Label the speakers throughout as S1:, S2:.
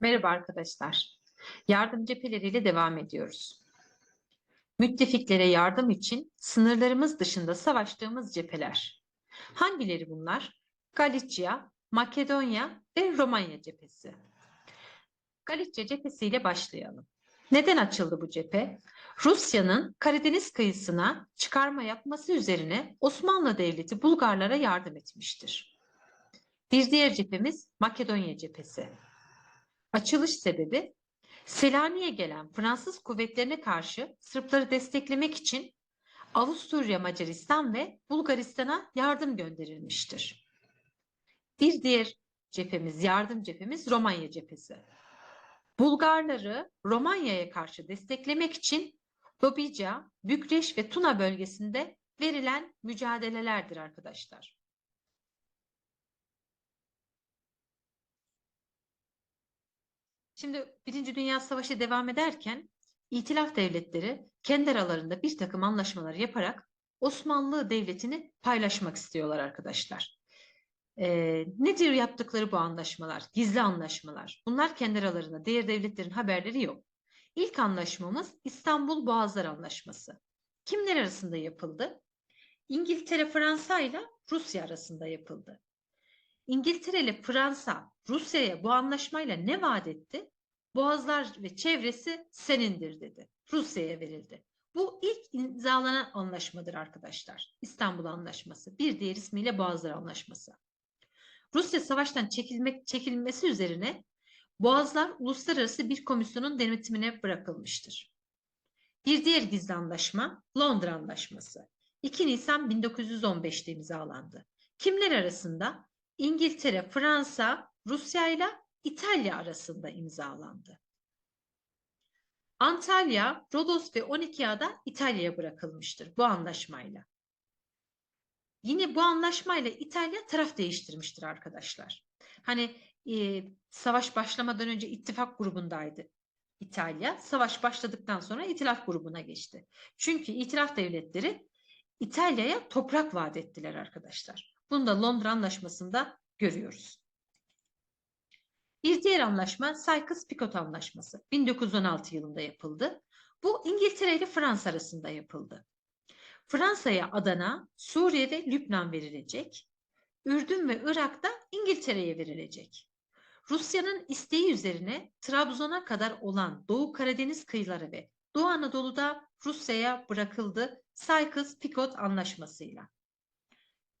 S1: Merhaba arkadaşlar. Yardım cepheleriyle devam ediyoruz. Müttefiklere yardım için sınırlarımız dışında savaştığımız cepheler. Hangileri bunlar? Galicia, Makedonya ve Romanya cephesi. Galicia cephesiyle başlayalım. Neden açıldı bu cephe? Rusya'nın Karadeniz kıyısına çıkarma yapması üzerine Osmanlı Devleti Bulgarlara yardım etmiştir. Bir diğer cephemiz Makedonya cephesi. Açılış sebebi Selanik'e gelen Fransız kuvvetlerine karşı Sırpları desteklemek için Avusturya, Macaristan ve Bulgaristan'a yardım gönderilmiştir. Bir diğer cephemiz, yardım cephemiz Romanya cephesi. Bulgarları Romanya'ya karşı desteklemek için Dobija, Bükreş ve Tuna bölgesinde verilen mücadelelerdir arkadaşlar. Şimdi Birinci Dünya Savaşı devam ederken İtilaf devletleri kendi aralarında bir takım anlaşmalar yaparak Osmanlı Devleti'ni paylaşmak istiyorlar arkadaşlar. Ee, nedir yaptıkları bu anlaşmalar? Gizli anlaşmalar. Bunlar kendi aralarında diğer devletlerin haberleri yok. İlk anlaşmamız İstanbul Boğazlar Anlaşması. Kimler arasında yapıldı? İngiltere, Fransa ile Rusya arasında yapıldı. İngiltere ile Fransa Rusya'ya bu anlaşmayla ne vaat etti? Boğazlar ve çevresi senindir dedi. Rusya'ya verildi. Bu ilk imzalanan anlaşmadır arkadaşlar. İstanbul Anlaşması. Bir diğer ismiyle Boğazlar Anlaşması. Rusya savaştan çekilmek çekilmesi üzerine Boğazlar uluslararası bir komisyonun denetimine bırakılmıştır. Bir diğer gizli anlaşma Londra Anlaşması. 2 Nisan 1915'te imzalandı. Kimler arasında? İngiltere, Fransa, Rusya ile İtalya arasında imzalandı. Antalya, Rodos ve Onikia da İtalya'ya bırakılmıştır bu anlaşmayla. Yine bu anlaşmayla İtalya taraf değiştirmiştir arkadaşlar. Hani e, savaş başlamadan önce ittifak grubundaydı İtalya. Savaş başladıktan sonra itilaf grubuna geçti. Çünkü itilaf devletleri İtalya'ya toprak vaat ettiler arkadaşlar. Bunu da Londra Anlaşması'nda görüyoruz. Bir diğer anlaşma Sykes-Picot Anlaşması 1916 yılında yapıldı. Bu İngiltere ile Fransa arasında yapıldı. Fransa'ya Adana, Suriye ve Lübnan verilecek. Ürdün ve Irak'ta İngiltere'ye verilecek. Rusya'nın isteği üzerine Trabzon'a kadar olan Doğu Karadeniz kıyıları ve Doğu Anadolu'da Rusya'ya bırakıldı Sykes-Picot Anlaşması'yla.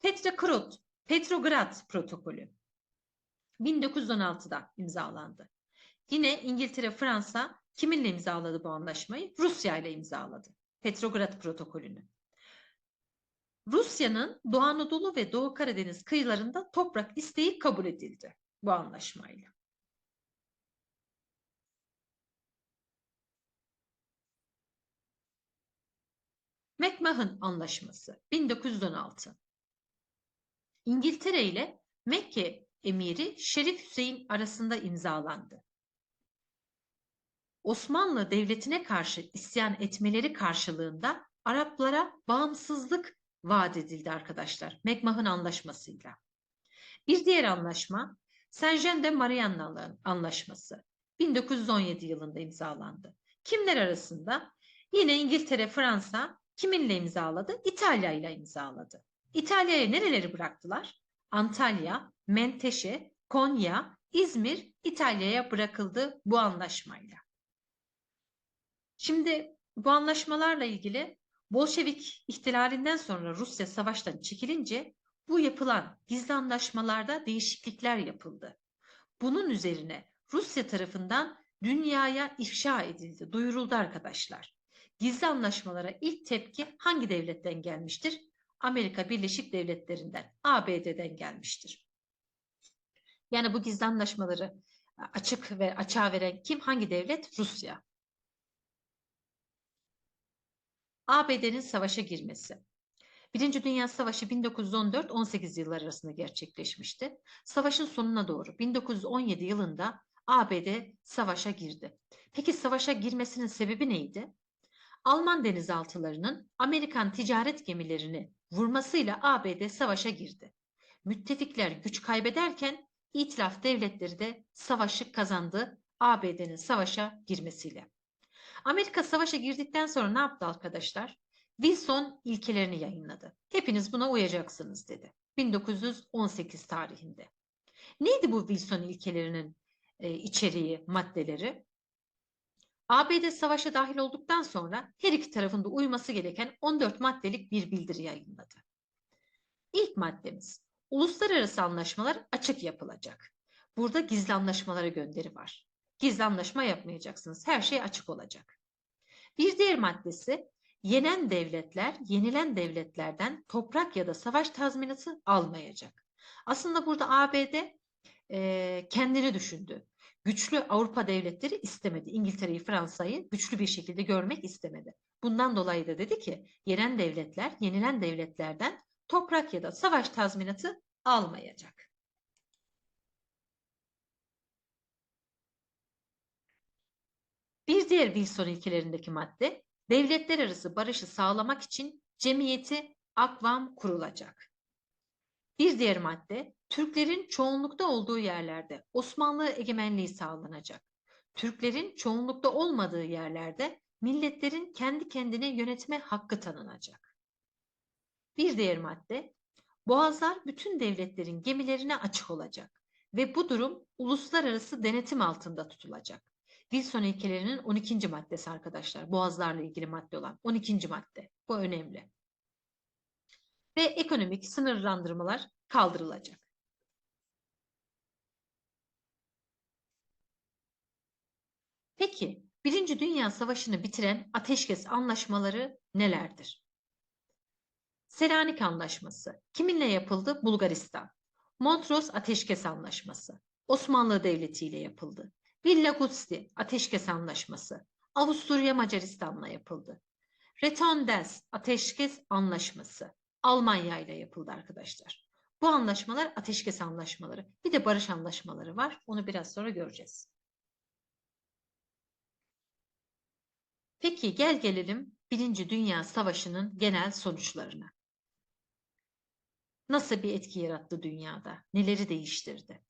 S1: Petrograd, Petrograd Protokolü 1916'da imzalandı. Yine İngiltere, Fransa kiminle imzaladı bu anlaşmayı? Rusya ile imzaladı. Petrograd protokolünü. Rusya'nın Doğu Anadolu ve Doğu Karadeniz kıyılarında toprak isteği kabul edildi bu anlaşmayla. McMahon Anlaşması 1916 İngiltere ile Mekke emiri Şerif Hüseyin arasında imzalandı. Osmanlı Devleti'ne karşı isyan etmeleri karşılığında Araplara bağımsızlık vaat edildi arkadaşlar. McMahon Anlaşması'yla. Bir diğer anlaşma Saint-Jean de Marianna'nın anlaşması 1917 yılında imzalandı. Kimler arasında? Yine İngiltere, Fransa kiminle imzaladı? İtalya ile imzaladı. İtalya'ya nereleri bıraktılar? Antalya, Menteşe, Konya, İzmir İtalya'ya bırakıldı bu anlaşmayla. Şimdi bu anlaşmalarla ilgili Bolşevik ihtilalinden sonra Rusya savaştan çekilince bu yapılan gizli anlaşmalarda değişiklikler yapıldı. Bunun üzerine Rusya tarafından dünyaya ifşa edildi, duyuruldu arkadaşlar. Gizli anlaşmalara ilk tepki hangi devletten gelmiştir? Amerika Birleşik Devletleri'nden, ABD'den gelmiştir. Yani bu gizli anlaşmaları açık ve açığa veren kim? Hangi devlet? Rusya. ABD'nin savaşa girmesi. Birinci Dünya Savaşı 1914-18 yılları arasında gerçekleşmişti. Savaşın sonuna doğru 1917 yılında ABD savaşa girdi. Peki savaşa girmesinin sebebi neydi? Alman denizaltılarının Amerikan ticaret gemilerini vurmasıyla ABD savaşa girdi. Müttefikler güç kaybederken İtilaf devletleri de savaşı kazandı ABD'nin savaşa girmesiyle. Amerika savaşa girdikten sonra ne yaptı arkadaşlar? Wilson ilkelerini yayınladı. Hepiniz buna uyacaksınız dedi. 1918 tarihinde. Neydi bu Wilson ilkelerinin e, içeriği, maddeleri? ABD savaşa dahil olduktan sonra her iki tarafın da uyması gereken 14 maddelik bir bildiri yayınladı. İlk maddemiz, uluslararası anlaşmalar açık yapılacak. Burada gizli anlaşmalara gönderi var. Gizli anlaşma yapmayacaksınız. Her şey açık olacak. Bir diğer maddesi, yenen devletler, yenilen devletlerden toprak ya da savaş tazminatı almayacak. Aslında burada ABD e, kendini düşündü. Güçlü Avrupa devletleri istemedi. İngiltere'yi, Fransa'yı güçlü bir şekilde görmek istemedi. Bundan dolayı da dedi ki yenen devletler, yenilen devletlerden toprak ya da savaş tazminatı almayacak. Bir diğer Wilson ilkelerindeki madde, devletler arası barışı sağlamak için cemiyeti akvam kurulacak. Bir diğer madde, Türklerin çoğunlukta olduğu yerlerde Osmanlı egemenliği sağlanacak. Türklerin çoğunlukta olmadığı yerlerde milletlerin kendi kendine yönetme hakkı tanınacak. Bir diğer madde, boğazlar bütün devletlerin gemilerine açık olacak ve bu durum uluslararası denetim altında tutulacak. Wilson ilkelerinin 12. maddesi arkadaşlar. Boğazlarla ilgili madde olan 12. madde. Bu önemli. Ve ekonomik sınırlandırmalar kaldırılacak. Peki, Birinci Dünya Savaşı'nı bitiren ateşkes anlaşmaları nelerdir? Selanik Anlaşması. Kiminle yapıldı? Bulgaristan. Montrose Ateşkes Anlaşması. Osmanlı Devleti ile yapıldı. Villa Gutsi Ateşkes Anlaşması. Avusturya Macaristan'la yapıldı. Retondels Ateşkes Anlaşması. Almanya ile yapıldı arkadaşlar. Bu anlaşmalar ateşkes anlaşmaları. Bir de barış anlaşmaları var. Onu biraz sonra göreceğiz. Peki gel gelelim Birinci Dünya Savaşı'nın genel sonuçlarına. Nasıl bir etki yarattı dünyada? Neleri değiştirdi?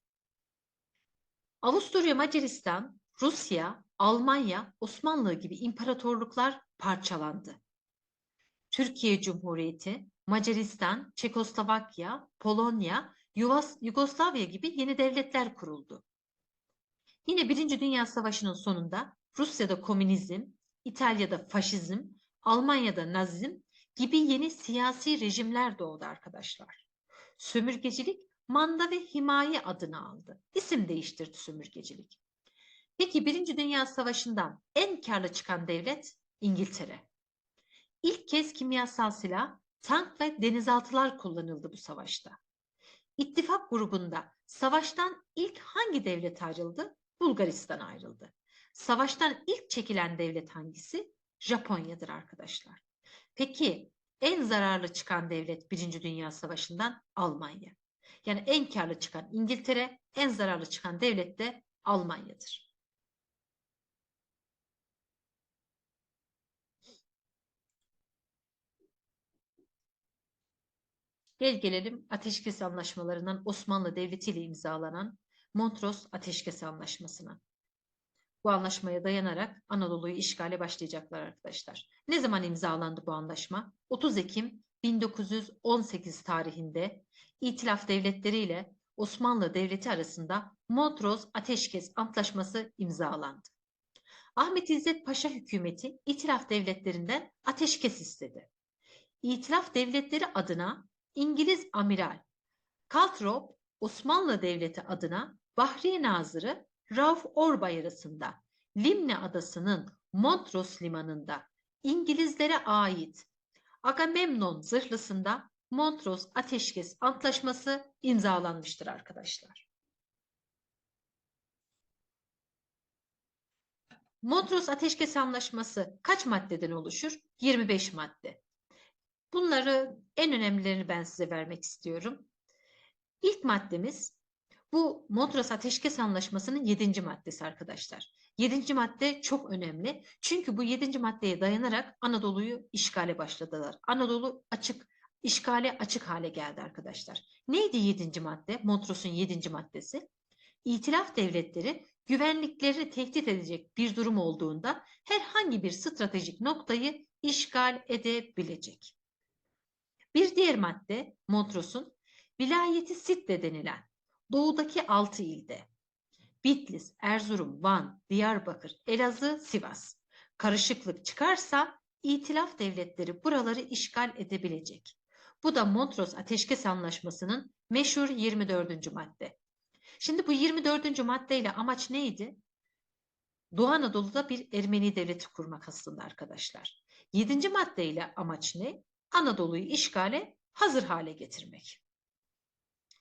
S1: Avusturya, Macaristan, Rusya, Almanya, Osmanlı gibi imparatorluklar parçalandı. Türkiye Cumhuriyeti, Macaristan, Çekoslovakya, Polonya, Yugoslavya gibi yeni devletler kuruldu. Yine Birinci Dünya Savaşı'nın sonunda Rusya'da komünizm, İtalya'da faşizm, Almanya'da nazizm gibi yeni siyasi rejimler doğdu arkadaşlar. Sömürgecilik manda ve himaye adını aldı. İsim değiştirdi sömürgecilik. Peki Birinci Dünya Savaşı'ndan en karlı çıkan devlet İngiltere. İlk kez kimyasal silah, tank ve denizaltılar kullanıldı bu savaşta. İttifak grubunda savaştan ilk hangi devlet ayrıldı? Bulgaristan ayrıldı. Savaştan ilk çekilen devlet hangisi? Japonya'dır arkadaşlar. Peki en zararlı çıkan devlet Birinci Dünya Savaşı'ndan Almanya. Yani en karlı çıkan İngiltere, en zararlı çıkan devlet de Almanya'dır. Gel gelelim ateşkes anlaşmalarından Osmanlı Devleti ile imzalanan Montrose Ateşkes Anlaşması'na. Bu anlaşmaya dayanarak Anadolu'yu işgale başlayacaklar arkadaşlar. Ne zaman imzalandı bu anlaşma? 30 Ekim 1918 tarihinde İtilaf Devletleri ile Osmanlı Devleti arasında Montrose Ateşkes Antlaşması imzalandı. Ahmet İzzet Paşa hükümeti İtilaf devletlerinden ateşkes istedi. İtilaf devletleri adına İngiliz amiral Calthrop, Osmanlı Devleti adına Bahriye Nazırı Rauf Orbay arasında Limne Adası'nın Montrose limanında İngilizlere ait Agamemnon zırhlısında Montrose Ateşkes Antlaşması imzalanmıştır arkadaşlar. Montrose Ateşkes Anlaşması kaç maddeden oluşur? 25 madde. Bunları en önemlilerini ben size vermek istiyorum. İlk maddemiz bu Montrose Ateşkes Anlaşması'nın 7. maddesi arkadaşlar. 7. madde çok önemli. Çünkü bu 7. maddeye dayanarak Anadolu'yu işgale başladılar. Anadolu açık işgale açık hale geldi arkadaşlar. Neydi 7. madde? Montros'un 7. maddesi. İtilaf devletleri güvenliklerini tehdit edecek bir durum olduğunda herhangi bir stratejik noktayı işgal edebilecek. Bir diğer madde Montros'un vilayeti Sitte denilen doğudaki altı ilde Bitlis, Erzurum, Van, Diyarbakır, Elazığ, Sivas karışıklık çıkarsa İtilaf devletleri buraları işgal edebilecek. Bu da Montrose Ateşkes Anlaşması'nın meşhur 24. madde. Şimdi bu 24. maddeyle amaç neydi? Doğu Anadolu'da bir Ermeni devleti kurmak aslında arkadaşlar. 7. maddeyle amaç ne? Anadolu'yu işgale hazır hale getirmek.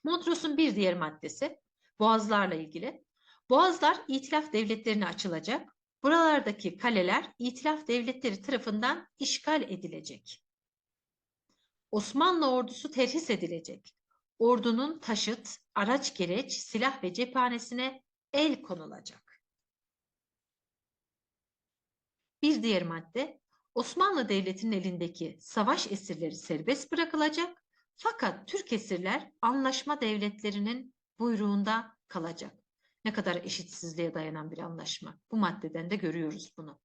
S1: Montros'un bir diğer maddesi boğazlarla ilgili. Boğazlar itilaf devletlerine açılacak. Buralardaki kaleler itilaf devletleri tarafından işgal edilecek. Osmanlı ordusu terhis edilecek. Ordunun taşıt, araç gereç, silah ve cephanesine el konulacak. Bir diğer madde, Osmanlı Devleti'nin elindeki savaş esirleri serbest bırakılacak fakat Türk esirler anlaşma devletlerinin buyruğunda kalacak. Ne kadar eşitsizliğe dayanan bir anlaşma. Bu maddeden de görüyoruz bunu.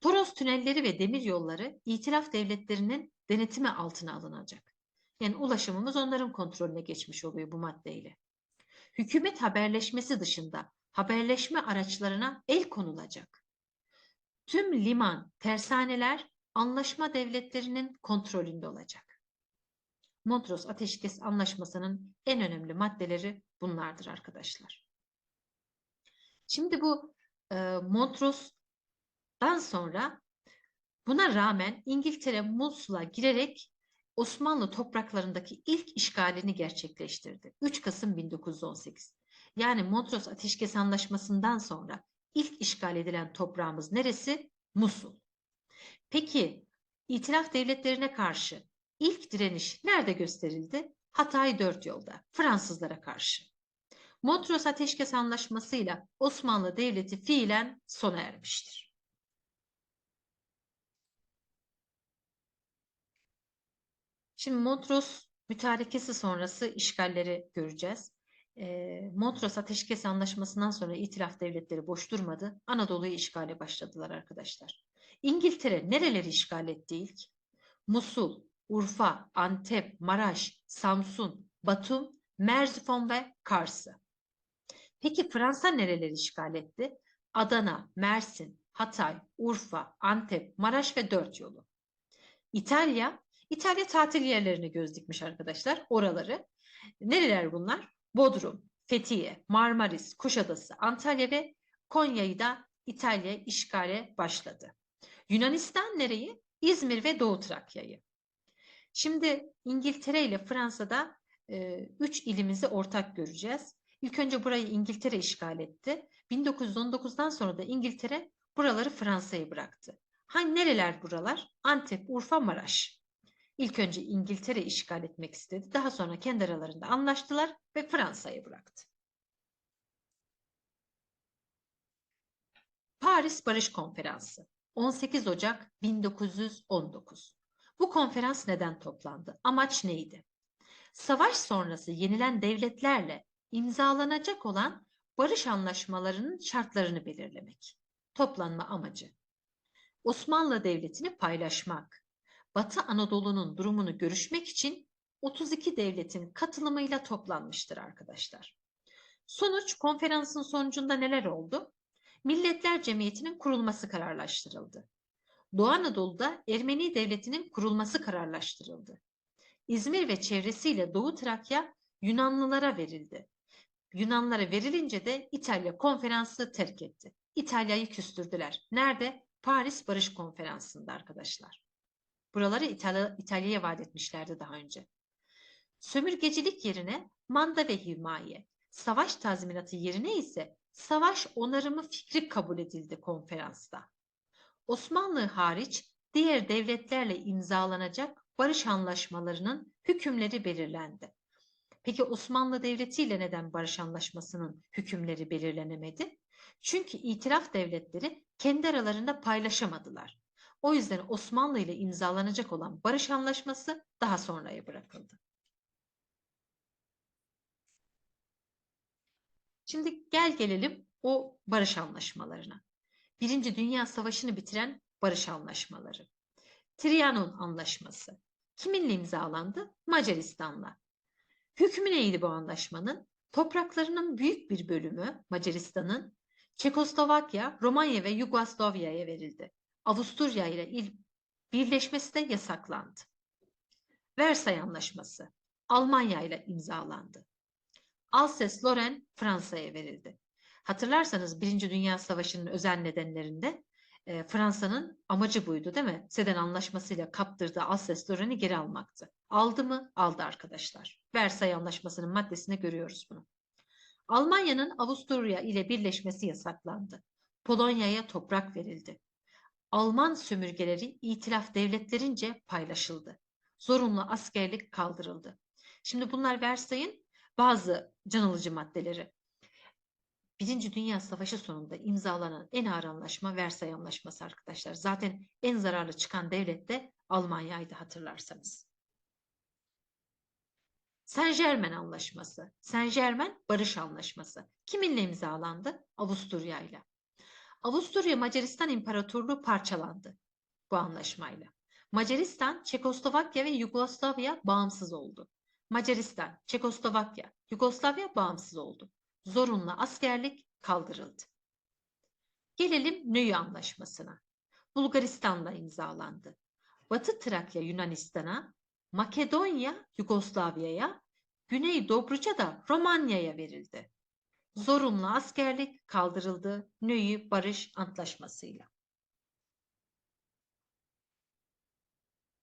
S1: Toros tünelleri ve demir yolları itilaf devletlerinin denetimi altına alınacak. Yani ulaşımımız onların kontrolüne geçmiş oluyor bu maddeyle. Hükümet haberleşmesi dışında haberleşme araçlarına el konulacak. Tüm liman, tersaneler anlaşma devletlerinin kontrolünde olacak. Montrose Ateşkes Anlaşması'nın en önemli maddeleri bunlardır arkadaşlar. Şimdi bu e, Montrose'dan sonra buna rağmen İngiltere Musul'a girerek Osmanlı topraklarındaki ilk işgalini gerçekleştirdi. 3 Kasım 1918. Yani Montrose Ateşkes Anlaşması'ndan sonra ilk işgal edilen toprağımız neresi? Musul. Peki İtilaf devletlerine karşı ilk direniş nerede gösterildi? Hatay Dört Yolda, Fransızlara karşı. Montrose Ateşkes Anlaşması'yla Osmanlı Devleti fiilen sona ermiştir. Şimdi Montrose mütarekesi sonrası işgalleri göreceğiz. E, Montrose Ateşkes Anlaşması'ndan sonra itilaf devletleri boş durmadı. Anadolu'yu işgale başladılar arkadaşlar. İngiltere nereleri işgal etti ilk? Musul, Urfa, Antep, Maraş, Samsun, Batum, Merzifon ve Kars'ı. Peki Fransa nereleri işgal etti? Adana, Mersin, Hatay, Urfa, Antep, Maraş ve Dört Yolu. İtalya, İtalya tatil yerlerini göz dikmiş arkadaşlar, oraları. Nereler bunlar? Bodrum, Fethiye, Marmaris, Kuşadası, Antalya ve Konya'yı da İtalya işgale başladı. Yunanistan nereyi? İzmir ve Doğu Trakya'yı. Şimdi İngiltere ile Fransa'da e, üç ilimizi ortak göreceğiz. İlk önce burayı İngiltere işgal etti. 1919'dan sonra da İngiltere buraları Fransa'ya bıraktı. Hani nereler buralar? Antep, Urfa, Maraş. İlk önce İngiltere işgal etmek istedi. Daha sonra kendi aralarında anlaştılar ve Fransa'ya bıraktı. Paris Barış Konferansı 18 Ocak 1919. Bu konferans neden toplandı? Amaç neydi? Savaş sonrası yenilen devletlerle imzalanacak olan barış anlaşmalarının şartlarını belirlemek. Toplanma amacı. Osmanlı Devleti'ni paylaşmak. Batı Anadolu'nun durumunu görüşmek için 32 devletin katılımıyla toplanmıştır arkadaşlar. Sonuç konferansın sonucunda neler oldu? Milletler Cemiyeti'nin kurulması kararlaştırıldı. Doğu Anadolu'da Ermeni Devleti'nin kurulması kararlaştırıldı. İzmir ve çevresiyle Doğu Trakya Yunanlılara verildi. Yunanlara verilince de İtalya konferansı terk etti. İtalya'yı küstürdüler. Nerede? Paris Barış Konferansı'nda arkadaşlar. Buraları İtalya, İtalya'ya vaat etmişlerdi daha önce. Sömürgecilik yerine manda ve himaye, savaş tazminatı yerine ise savaş onarımı fikri kabul edildi konferansta. Osmanlı hariç diğer devletlerle imzalanacak barış anlaşmalarının hükümleri belirlendi. Peki Osmanlı Devleti ile neden barış anlaşmasının hükümleri belirlenemedi? Çünkü itiraf devletleri kendi aralarında paylaşamadılar. O yüzden Osmanlı ile imzalanacak olan barış anlaşması daha sonraya bırakıldı. Şimdi gel gelelim o barış anlaşmalarına. Birinci Dünya Savaşı'nı bitiren barış anlaşmaları. Trianon Anlaşması. Kiminle imzalandı? Macaristan'la. Hükmü neydi bu anlaşmanın? Topraklarının büyük bir bölümü Macaristan'ın Çekoslovakya, Romanya ve Yugoslavya'ya verildi. Avusturya ile il birleşmesi de yasaklandı. Versay Anlaşması Almanya ile imzalandı. Alsace-Lorraine Fransa'ya verildi. Hatırlarsanız Birinci Dünya Savaşı'nın özel nedenlerinde e, Fransa'nın amacı buydu değil mi? Seden Anlaşması'yla kaptırdığı Alsace-Lorraine'i geri almaktı. Aldı mı? Aldı arkadaşlar. Versay Anlaşması'nın maddesinde görüyoruz bunu. Almanya'nın Avusturya ile birleşmesi yasaklandı. Polonya'ya toprak verildi. Alman sömürgeleri itilaf devletlerince paylaşıldı. Zorunlu askerlik kaldırıldı. Şimdi bunlar Versay'ın bazı can alıcı maddeleri. Birinci Dünya Savaşı sonunda imzalanan en ağır anlaşma Versay Anlaşması arkadaşlar. Zaten en zararlı çıkan devlet de Almanya'ydı hatırlarsanız. Saint Germain Anlaşması. Saint Germain Barış Anlaşması. Kiminle imzalandı? Avusturya ile. Avusturya Macaristan İmparatorluğu parçalandı bu anlaşmayla. Macaristan, Çekoslovakya ve Yugoslavya bağımsız oldu. Macaristan, Çekoslovakya, Yugoslavya bağımsız oldu. Zorunlu askerlik kaldırıldı. Gelelim Nöy Anlaşması'na. Bulgaristan'la imzalandı. Batı Trakya Yunanistan'a, Makedonya Yugoslavya'ya, Güney Dobruca da Romanya'ya verildi. Zorunlu askerlik kaldırıldı Nöy Barış Antlaşması'yla.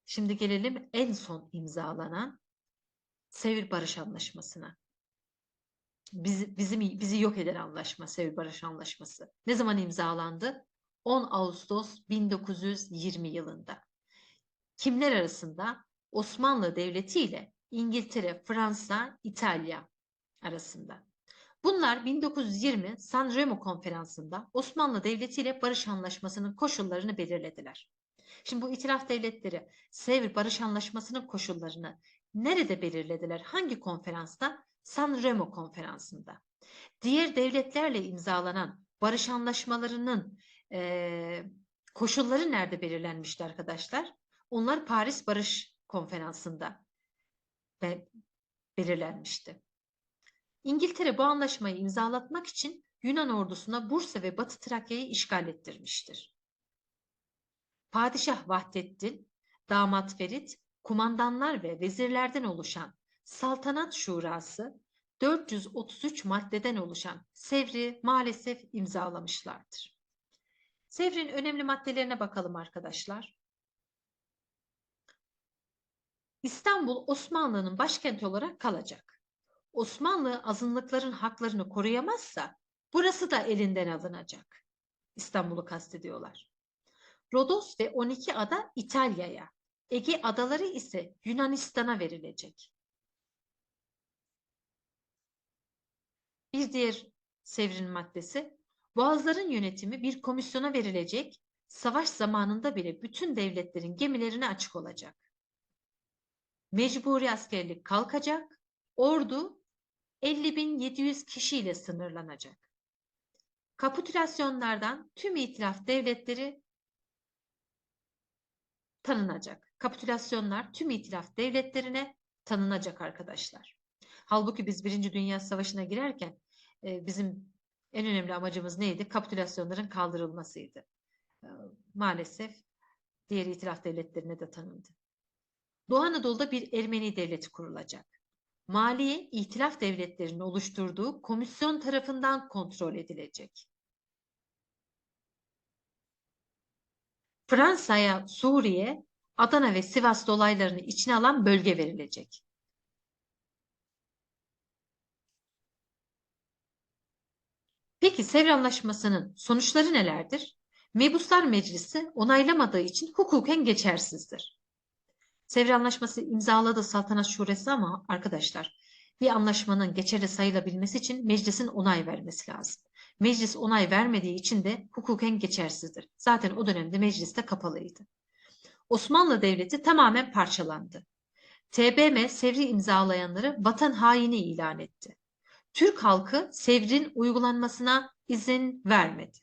S1: Şimdi gelelim en son imzalanan Sevr Barış Anlaşması'na. Biz, bizim, bizi yok eden anlaşma, Sevr Barış Anlaşması. Ne zaman imzalandı? 10 Ağustos 1920 yılında. Kimler arasında? Osmanlı Devleti ile İngiltere, Fransa, İtalya arasında. Bunlar 1920 San Remo konferansında Osmanlı Devleti ile barış anlaşmasının koşullarını belirlediler. Şimdi bu itiraf devletleri Sevr Barış Anlaşması'nın koşullarını nerede belirlediler? Hangi konferansta? San Remo konferansında. Diğer devletlerle imzalanan barış anlaşmalarının e, koşulları nerede belirlenmişti arkadaşlar? Onlar Paris Barış Konferansı'nda be, belirlenmişti. İngiltere bu anlaşmayı imzalatmak için Yunan ordusuna Bursa ve Batı Trakya'yı işgal ettirmiştir. Padişah Vahdettin, damat Ferit, kumandanlar ve vezirlerden oluşan Saltanat Şurası 433 maddeden oluşan Sevr'i maalesef imzalamışlardır. Sevr'in önemli maddelerine bakalım arkadaşlar. İstanbul Osmanlı'nın başkenti olarak kalacak. Osmanlı azınlıkların haklarını koruyamazsa burası da elinden alınacak. İstanbul'u kastediyorlar. Rodos ve 12 ada İtalya'ya, Ege adaları ise Yunanistan'a verilecek. Bir diğer Sevr'in maddesi, Boğazların yönetimi bir komisyona verilecek, savaş zamanında bile bütün devletlerin gemilerine açık olacak. Mecburi askerlik kalkacak, ordu 50.700 kişiyle sınırlanacak. Kapitülasyonlardan tüm itilaf devletleri tanınacak. Kapitülasyonlar tüm itilaf devletlerine tanınacak arkadaşlar. Halbuki biz Birinci Dünya Savaşı'na girerken e, bizim en önemli amacımız neydi? Kapitülasyonların kaldırılmasıydı. E, maalesef diğer itilaf devletlerine de tanındı. Doğu Anadolu'da bir Ermeni devleti kurulacak. Maliye, itilaf devletlerinin oluşturduğu komisyon tarafından kontrol edilecek. Fransa'ya Suriye, Adana ve Sivas dolaylarını içine alan bölge verilecek. Peki Sevr Anlaşması'nın sonuçları nelerdir? Mebuslar Meclisi onaylamadığı için hukuken geçersizdir. Sevr Anlaşması imzaladı Saltanat Şuresi ama arkadaşlar bir anlaşmanın geçerli sayılabilmesi için meclisin onay vermesi lazım. Meclis onay vermediği için de hukuken geçersizdir. Zaten o dönemde meclis de kapalıydı. Osmanlı Devleti tamamen parçalandı. TBM Sevri imzalayanları vatan haini ilan etti. Türk halkı Sevr'in uygulanmasına izin vermedi.